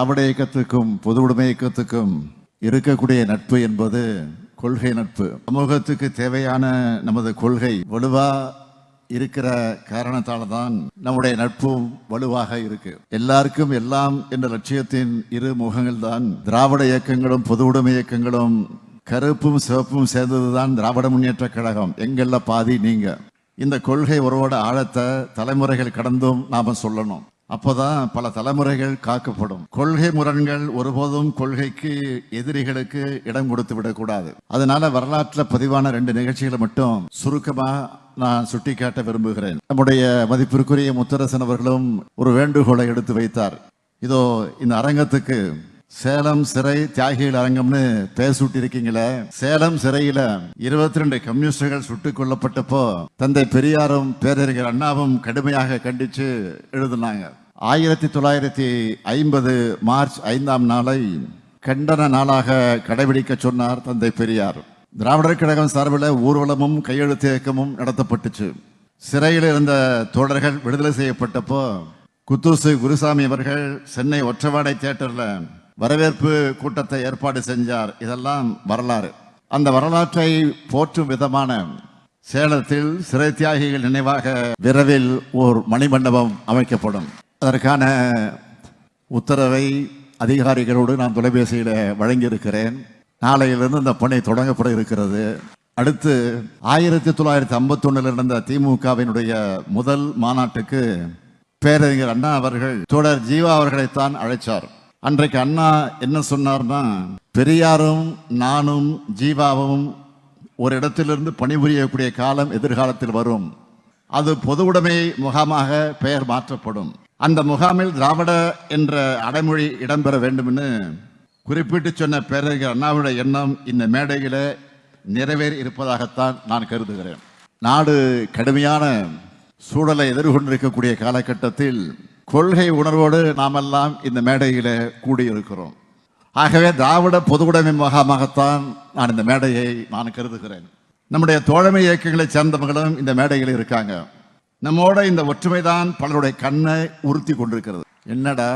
திராவிட இயக்கத்துக்கும் பொது உடைமை இயக்கத்துக்கும் இருக்கக்கூடிய நட்பு என்பது கொள்கை நட்பு. சமூகத்துக்கு தேவையான நமது கொள்கை வலுவா இருக்கிற காரணத்தால தான் நம்முடைய நட்பும் வலுவாக இருக்கு. எல்லாருக்கும் எல்லாம் என்ற லட்சியத்தின் இரு முகங்கள் தான் திராவிட இயக்கங்களும் பொது உடைமை இயக்கங்களும் கருப்பும் சிவப்பும் சேர்ந்ததுதான் திராவிட முன்னேற்ற கழகம். எங்கெல்ல பாதி நீங்க. இந்த கொள்கை உறவோட ஆழத்தை தலைமுறைகள் கடந்தும் நாம சொல்லணும். அப்போதான் பல தலைமுறைகள் காக்கப்படும். கொள்கை முரண்கள் ஒருபோதும் கொள்கைக்கு எதிரிகளுக்கு இடம் கொடுத்து விடக்கூடாது. அதனால வரலாற்றில் பதிவான ரெண்டு நிகழ்ச்சிகளை மட்டும் சுருக்கமா நான் சுட்டிக்காட்ட விரும்புகிறேன். நம்முடைய மதிப்பிற்குரிய முத்தரசன் அவர்களும் ஒரு வேண்டுகோளை எடுத்து வைத்தார். இதோ இந்த அரங்கத்துக்கு சேலம் சிறை தியாகிகள் அரங்கம்னு பேர் சூட்டியிருக்கீங்களே. சேலம் சிறையில இருபத்தி ரெண்டு கம்யூனிஸ்டுகள் சுட்டுக் கொல்லப்பட்டப்போ தந்தை பெரியாரும் பேரறிஞர் அண்ணாவும் கடுமையாக கண்டிச்சு எழுதினாங்க. ஆயிரத்தி தொள்ளாயிரத்தி ஐம்பது மார்ச் ஐந்தாம் நாளை கண்டன நாளாக கடைபிடிக்க சொன்னார் தந்தை பெரியார். திராவிடர் கழகம் சார்பில் ஊர்வலமும் கையெழுத்து இயக்கமும் நடத்தப்பட்டுச்சு. சிறையில் இருந்த தோழர்கள் விடுதலை செய்யப்பட்டப்போ குத்தூசு குருசாமி அவர்கள் சென்னை ஒற்றவாடை தியேட்டரில் வரவேற்பு கூட்டத்தை ஏற்பாடு செஞ்சார். இதெல்லாம் வரலாறு. அந்த வரலாற்றை போற்றும் விதமான சேலத்தில் சிறை தியாகிகள் நினைவாக விரைவில் ஓர் மணிமண்டபம் அமைக்கப்படும். அதற்கான உத்தரவை அதிகாரிகளோடு நான் தொலைபேசியில் வழங்கியிருக்கிறேன். நாளையிலிருந்து இந்த பணி தொடங்கப்பட இருக்கிறது. அடுத்து ஆயிரத்தி தொள்ளாயிரத்தி ஐம்பத்தொன்னில் நடந்த திமுகவினுடைய முதல் மாநாட்டுக்கு பேரறிஞர் அண்ணா அவர்கள் தோழர் ஜீவா அவர்களைத்தான் அழைச்சார். அன்றைக்கு அண்ணா என்ன சொன்னார்னா பெரியாரும் நானும் ஜீவாவும் ஒரு இடத்திலிருந்து பணிபுரியக்கூடிய காலம் எதிர்காலத்தில் வரும். அது பொது உடைமை முகாமாக பெயர் மாற்றப்படும். அந்த முகாமில் திராவிட என்ற அடைமொழி இடம்பெற வேண்டும்னு குறிப்பிட்டு சொன்ன பேரறிஞர் அண்ணாவுடைய எண்ணம் இந்த மேடையில் நிறைவேறி இருப்பதாகத்தான் நான் கருதுகிறேன். நாடு கடுமையான சூழலை எதிர்கொண்டிருக்கக்கூடிய காலகட்டத்தில் கொள்கை உணர்வோடு நாமெல்லாம் இந்த மேடையில் கூடியிருக்கிறோம். ஆகவே திராவிட பொதுவுடைமை முகாமாகத்தான் நான் இந்த மேடையை நான் கருதுகிறேன். நம்முடைய தோழமை இயக்கங்களை சேர்ந்தவர்களும் இந்த மேடையில் இருக்காங்க. நம்மோட இந்த ஒற்றுமை தான் பலருடைய கண்ணை உறுத்தி கொண்டிருக்கிறது. என்னடா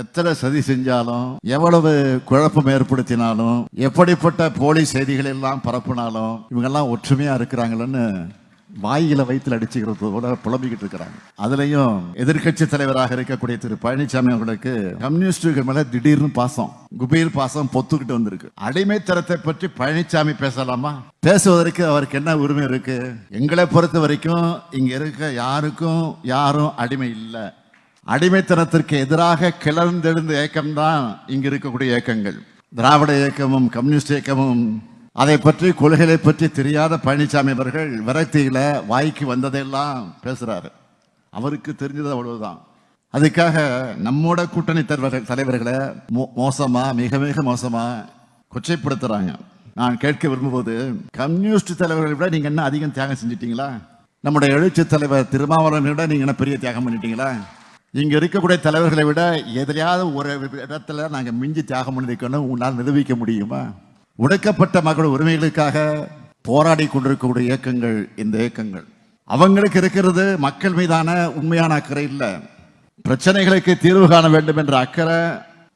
எத்தனை சதி செஞ்சாலும் எவ்வளவு குழப்பம் ஏற்படுத்தினாலும் எப்படிப்பட்ட போலி செய்திகள் எல்லாம் பரப்புனாலும் இவங்கெல்லாம் ஒற்றுமையா இருக்கிறாங்களன்னு வாயில வயிற்றுல அடிச்சுக்கிறதோட புலம்பிக்கிட்டு இருக்கிறாங்க. அதுலயும் எதிர்க்கட்சி தலைவராக இருக்கக்கூடிய திரு பழனிசாமி அவர்களுக்கு கம்யூனிஸ்டுகள் மேல திடீர்னு பாசம் குபீர் பாசம் பொத்துக்கிட்டு வந்திருக்கு. அடிமைத்தரத்தை பற்றி பழனிசாமி பேசலாமா? பேசுவதற்கு அவருக்கு என்ன உரிமை இருக்கு? எங்களை பொறுத்த வரைக்கும் இங்க இருக்க யாருக்கும் யாரும் அடிமை இல்லை. அடிமைத்தனத்திற்கு எதிராக கிளர்ந்தெழுந்த இயக்கம்தான் இங்க இருக்கக்கூடிய இயக்கங்கள். திராவிட இயக்கமும் கம்யூனிஸ்ட் இயக்கமும் அதை பற்றி கொள்கைகளை பற்றி தெரியாத பழனிசாமி அவர்கள் விரக்தியில் வாய்க்கு வந்ததெல்லாம் பேசுகிறாரு அவருக்கு தெரிஞ்சது அவ்வளவுதான். அதுக்காக நம்மோட கூட்டணி தலைவர்கள் தலைவர்களை மோ- மோசமாக மிக மிக மோசமாக கொச்சைப்படுத்துகிறாங்க நான் கேட்க விரும்புவது கம்யூனிஸ்ட் தலைவர்களை விட நீங்கள் என்ன அதிகம் தியாகம் செஞ்சிட்டீங்களா? நம்முடைய எழுச்சி தலைவர் திருமாவளவனை விட நீங்கள் என்ன பெரிய தியாகம் பண்ணிட்டீங்களா? இங்கே இருக்கக்கூடிய தலைவர்களை விட எதிலையாவது ஒரு இடத்துல நாங்கள் மிஞ்சி தியாகம் பண்ணியிருக்கணும் உன்னால் நிரூபிக்க முடியுமா? உடைக்கப்பட்ட மக்கள் உரிமைகளுக்காக போராடி கொண்டிருக்கக்கூடிய இயக்கங்கள் இந்த இயக்கங்கள். அவங்களுக்கு இருக்கிறது மக்கள் மீதான உண்மையான அக்கறை இல்லை. பிரச்சனைகளுக்கு தீர்வு காண வேண்டும் என்ற அக்கறை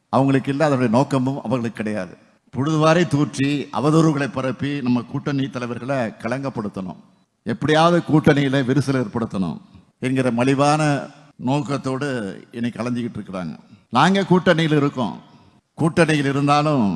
அவங்களுக்கு இல்லை அதனுடைய நோக்கமும் அவர்களுக்கு கிடையாது. பொழுதுவாரை தூற்றி அவதூறுகளை பரப்பி நம்ம கூட்டணி தலைவர்களை களங்கப்படுத்தணும் எப்படியாவது கூட்டணியில் விரிசல் ஏற்படுத்தணும் என்கிற மலிவான நோக்கத்தோடு இன்னைக்கு கலந்துக்கிட்டு இருக்கிறாங்க. நாங்கள் கூட்டணியில் இருக்கோம். கூட்டணியில் இருந்தாலும்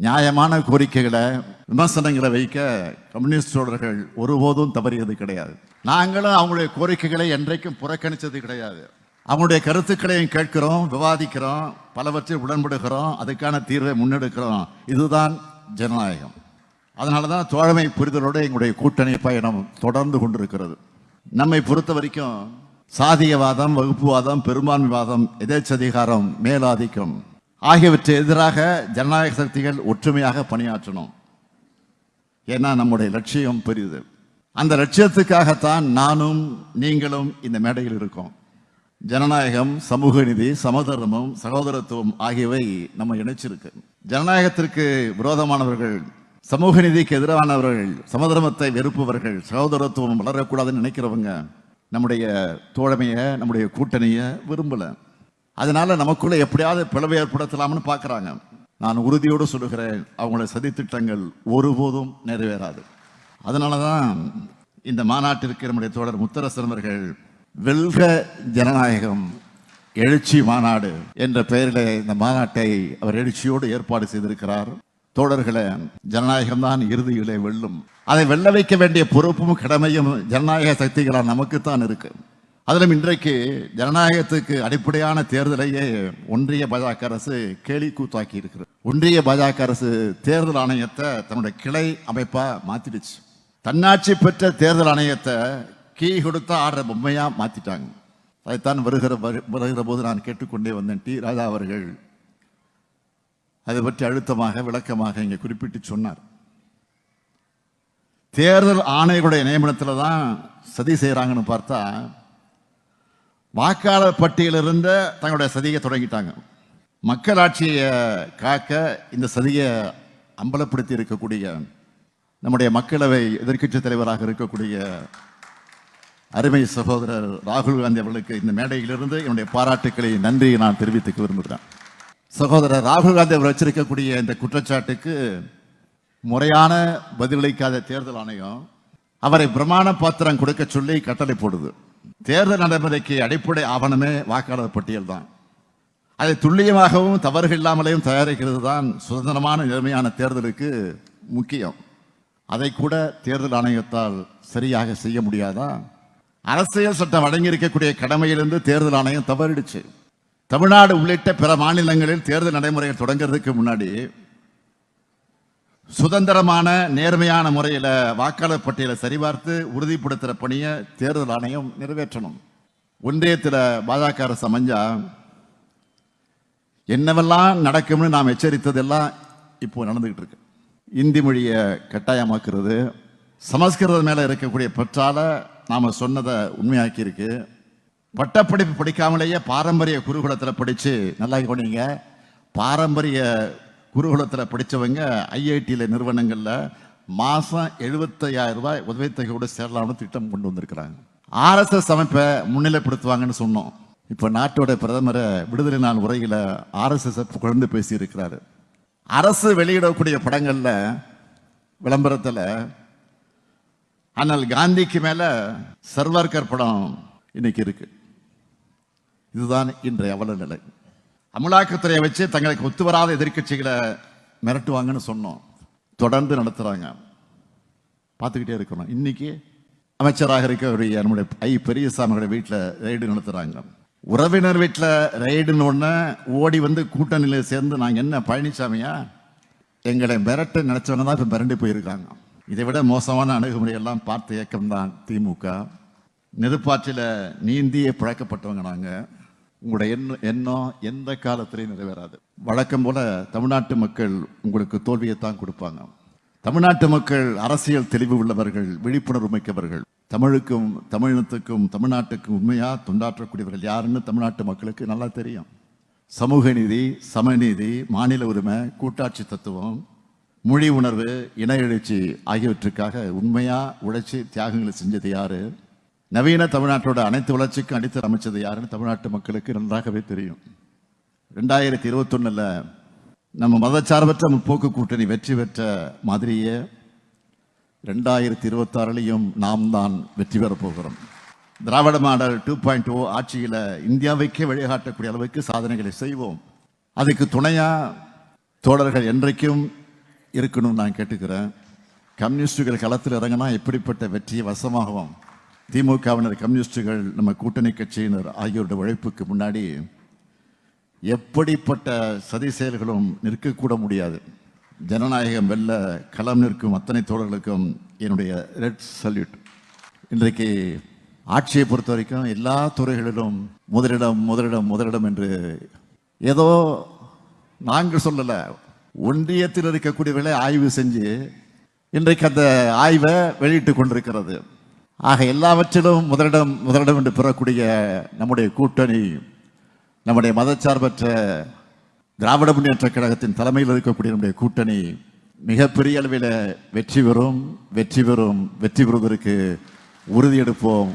நியாயமான கோரிக்கைகளை விமர்சனங்களை வைக்க கம்யூனிஸ்ட் தோழர்கள் ஒருபோதும் தவறியது கிடையாது. நாங்களும் அவங்களுடைய கோரிக்கைகளை என்றைக்கும் புறக்கணித்தது கிடையாது. அவங்களுடைய கருத்துக்களையும் கேட்கிறோம் விவாதிக்கிறோம் பலவற்றை உடன்படுகிறோம் அதுக்கான தீர்வை முன்னெடுக்கிறோம். இதுதான் ஜனநாயகம். அதனால தான் தோழமை புரிதலோடு எங்களுடைய கூட்டணி பயணம் தொடர்ந்து கொண்டிருக்கிறது. நம்மை பொறுத்த வரைக்கும் சாதியவாதம் வகுப்புவாதம் பெரும்பான்மைவாதம் எதேச்சதிகாரம் மேலாதிக்கம். ஆகியவற்றை எதிராக ஜனநாயக சக்திகள் ஒற்றுமையாக பணியாற்றணும். ஏன்னா நம்முடைய லட்சியம் பெரியது. அந்த லட்சியத்துக்காகத்தான் நானும் நீங்களும் இந்த மேடையில் இருக்கோம். ஜனநாயகம் சமூக நீதி சமதர்மம் சகோதரத்துவம் ஆகியவை நம்ம இணைச்சிருக்கு. ஜனநாயகத்திற்கு விரோதமானவர்கள் சமூக நீதிக்கு எதிரானவர்கள் சமதர்மத்தை வெறுப்பவர்கள் சகோதரத்துவம் வளரக்கூடாதுன்னு நினைக்கிறவங்க நம்முடைய தோழமையை நம்முடைய கூட்டணியை விரும்பல. அதனால நமக்குள்ள எப்படியாவது பிளவு ஏற்படுத்தலாம்னு பார்க்குறாங்க. நான் உறுதியோடு சொல்லுகிறேன் அவங்கள சதித்திட்டங்கள் ஒருபோதும் நிறைவேறாது. அதனால தான் இந்த மாநாட்டிற்கு நம்முடைய தோழர் முத்தரசன் அவர்கள் வெல்க ஜனநாயகம் எழுச்சி மாநாடு என்ற பெயரில் இந்த மாநாட்டை அவர் எழுச்சியோடு ஏற்பாடு செய்திருக்கிறார். தோழர்களே ஜனநாயகம் தான் இறுதியிலே வெல்லும். அதை வெல்ல வைக்க வேண்டிய பொறுப்பும் கடமையும் ஜனநாயக சக்திகளால் நமக்குத்தான் இருக்குது அதிலும் இன்றைக்கு ஜனநாயகத்துக்கு அடிப்படையான தேர்தலையே ஒன்றிய பாஜக அரசு கேலி கூத்தாக்கி இருக்கிறது. ஒன்றிய பாஜக அரசு தேர்தல் ஆணையத்தை தன்னுடைய கிளை அமைப்பாக மாத்திடுச்சு. தன்னாட்சி பெற்ற தேர்தல் ஆணையத்தை கீ கொடுத்தா ஆடுற பொம்மையாக மாத்திட்டாங்க. அதைத்தான் வருகிற வரு- வருகிற போது நான் கேட்டுக்கொண்டே வந்தேன். டி ராஜா அவர்கள் அதை பற்றி அழுத்தமாக விளக்கமாக இங்கே குறிப்பிட்டு சொன்னார். தேர்தல் ஆணையர்களுடைய நியமனத்தில் தான் சதி செய்கிறாங்கன்னு பார்த்தா வாக்காளர் பட்டியலிருந்த தங்களுடைய சதியை தொடங்கிட்டாங்க. மக்களாட்சியை காக்க இந்த சதியை அம்பலப்படுத்தி இருக்கக்கூடிய நம்முடைய மக்களவை எதிர்க்கட்சி தலைவராக இருக்கக்கூடிய அருமை சகோதரர் ராகுல் காந்தி அவர்களுக்கு இந்த மேடையிலிருந்து என்னுடைய பாராட்டுக்களை நன்றியை நான் தெரிவித்துக்க விரும்புகிறேன். சகோதரர் ராகுல் காந்தி அவர் வச்சிருக்கக்கூடிய இந்த குற்றச்சாட்டுக்கு முறையான பதிலளிக்காத தேர்தல் ஆணையம் அவரை பிரமாண பாத்திரம் கொடுக்க சொல்லி கட்டளை போடுது. தேர்தல் நடைமுறைக்கு அடிப்படை ஆவணமே வாக்காளர் பட்டியல் தான். அதை துல்லியமாகவும் தவறுகள் இல்லாமலேயும் தயாரிக்கிறது தான் சுதந்திரமான நிலைமையான தேர்தலுக்கு முக்கியம். அதை கூட தேர்தல் ஆணையத்தால் சரியாக செய்ய முடியாதா? அரசியல் சட்டம் அடங்கியிருக்கக்கூடிய இருக்கக்கூடிய கடமையிலிருந்து தேர்தல் ஆணையம் தவறிடுச்சு. தமிழ்நாடு உள்ளிட்ட பிற மாநிலங்களில் தேர்தல் நடைமுறைகள் தொடங்குறதுக்கு முன்னாடி சுதந்திரமான நேர்மையான முறையில் வாக்காளர் பட்டியலை சரிபார்த்து உறுதிப்படுத்துகிற பணியை தேர்தல் ஆணையம் நிறைவேற்றணும். ஒன்றியத்தில் பாஜக அரசு அமைஞ்சா என்னவெல்லாம் நடக்கும்னு நாம் எச்சரித்ததெல்லாம் இப்போ நடந்துகிட்டு இருக்கு. இந்தி மொழியை கட்டாயமாக்குறது சமஸ்கிருதம் மேலே இருக்கக்கூடிய பற்றால நாம் சொன்னதை உண்மையாக்கியிருக்கு. பட்டப்படிப்பு படிக்காமலேயே பாரம்பரிய குருகுலத்தில் படித்து நல்லா கவனிங்க பாரம்பரிய குருகுலத்தில் படித்தவங்க ஐஐடியில் நிறுவனங்களில் மாதம் எழுபத்தையாயிரம் ரூபாய் உதவித்தொகையோடு சேரலாம்னு திட்டம் கொண்டு வந்திருக்கிறாங்க. ஆர்எஸ்எஸ் அமைப்பை முன்னிலைப்படுத்துவாங்கன்னு சொன்னோம். இப்போ நாட்டோட பிரதமரை விடுதலை நாள் உரையில் ஆர்எஸ்எஸ் புகழ்ந்து பேசியிருக்கிறாரு. அரசு வெளியிடக்கூடிய படங்களில் விளம்பரத்தில் ஆனால் காந்திக்கு மேலே சர்வார்கர் படம் இன்னைக்கு இருக்கு. இதுதான் இன்றைய அவல நிலை. அமலாக்கத்துறையை வச்சு தங்களுக்கு ஒத்து வராத எதிர்க்கட்சிகளை மிரட்டுவாங்கன்னு சொன்னோம். தொடர்ந்து நடத்துகிறாங்க பார்த்துக்கிட்டே இருக்கிறோம் இன்னைக்கு அமைச்சராக இருக்கக்கூடிய நம்முடைய ஐ பெரியசாமியோட வீட்டில் ரைடு நடத்துகிறாங்க உறவினர் வீட்டில் ரைடுன்னு ஒன்று ஓடி வந்து கூட்டணியில் சேர்ந்து நாங்கள் என்ன பழனிசாமியா எங்களை மிரட்ட நினச்சவங்க தான் இப்போ மிரண்டு போயிருக்காங்க. இதை விட மோசமான அணுகுமுறையெல்லாம் பார்த்த இயக்கம்தான் திமுக நெருப்பாற்றில் நீந்தியே பிழைக்கப்பட்டவங்க நாங்கள் உங்களுடைய எண்ணம் எண்ணம் எந்த காலத்திலையும் நிறைவேறாது. வழக்கம் போல தமிழ்நாட்டு மக்கள் உங்களுக்கு தோல்வியை தான் கொடுப்பாங்க. தமிழ்நாட்டு மக்கள் அரசியல் தெளிவு உள்ளவர்கள் விழிப்புணர்வு மிக்கவர்கள். தமிழுக்கும் தமிழினத்துக்கும் தமிழ்நாட்டுக்கும் உண்மையாக தொண்டாற்றக்கூடியவர்கள் யாருன்னு தமிழ்நாட்டு மக்களுக்கு நல்லா தெரியும். சமூக நீதி சமநீதி மாநில உரிமை கூட்டாட்சி தத்துவம் மொழி உணர்வு இன எழுச்சி ஆகியவற்றுக்காக உண்மையாக உழைச்சி தியாகங்களை செஞ்சது யாரு? நவீன தமிழ்நாட்டோட அனைத்து வளர்ச்சிக்கும் அடித்தல் அமைச்சது யாருன்னு தமிழ்நாட்டு மக்களுக்கு நன்றாகவே தெரியும். ரெண்டாயிரத்தி இருபத்தொன்னில் நம்ம மதச்சார்பற்ற முற்போக்கு கூட்டணி வெற்றி பெற்ற மாதிரியே ரெண்டாயிரத்தி இருபத்தாறுலையும் நாம் தான் வெற்றி பெறப் போகிறோம். Dravida model two point O ஆட்சியில் இந்தியாவைக்கே வழிகாட்டக்கூடிய அளவுக்கு சாதனைகளை செய்வோம். அதுக்கு துணையாக தோழர்கள் என்றைக்கும் இருக்கணும்னு நான் கேட்டுக்கிறேன். கம்யூனிஸ்டுகள் களத்தில் இறங்கினா எப்படிப்பட்ட வெற்றியை வசமாகவும்? திமுகவினர் கம்யூனிஸ்டுகள் நம்ம கூட்டணி கட்சியினர் ஆகியோருடைய உழைப்புக்கு முன்னாடி எப்படிப்பட்ட சதி செயல்களும் நிற்கக்கூட முடியாது. ஜனநாயகம் வெல்ல களம் நிற்கும் அத்தனை தோழர்களுக்கும் என்னுடைய ரெட் சல்யூட். இன்றைக்கு ஆட்சியை பொறுத்த வரைக்கும் எல்லா துறைகளிலும் முதலிடம் முதலிடம் முதலிடம் என்று ஏதோ நாங்கள் சொல்லலை ஒன்றியத்தில் இருக்கக்கூடியவர்களை ஆய்வு செஞ்சு இன்றைக்கு அந்த ஆய்வை வெளியிட்டு கொண்டிருக்கிறது. ஆக எல்லாவற்றிலும் முதலிடம் முதலிடம் என்று பெறக்கூடிய நம்முடைய கூட்டணி நம்முடைய மதச்சார்பற்ற திராவிட முன்னேற்ற கழகத்தின் தலைமையில் இருக்கக்கூடிய நம்முடைய கூட்டணி மிகப்பெரிய அளவில் வெற்றி பெறும் வெற்றி பெறும் வெற்றி பெறுவதற்கு உறுதியெடுப்போம்.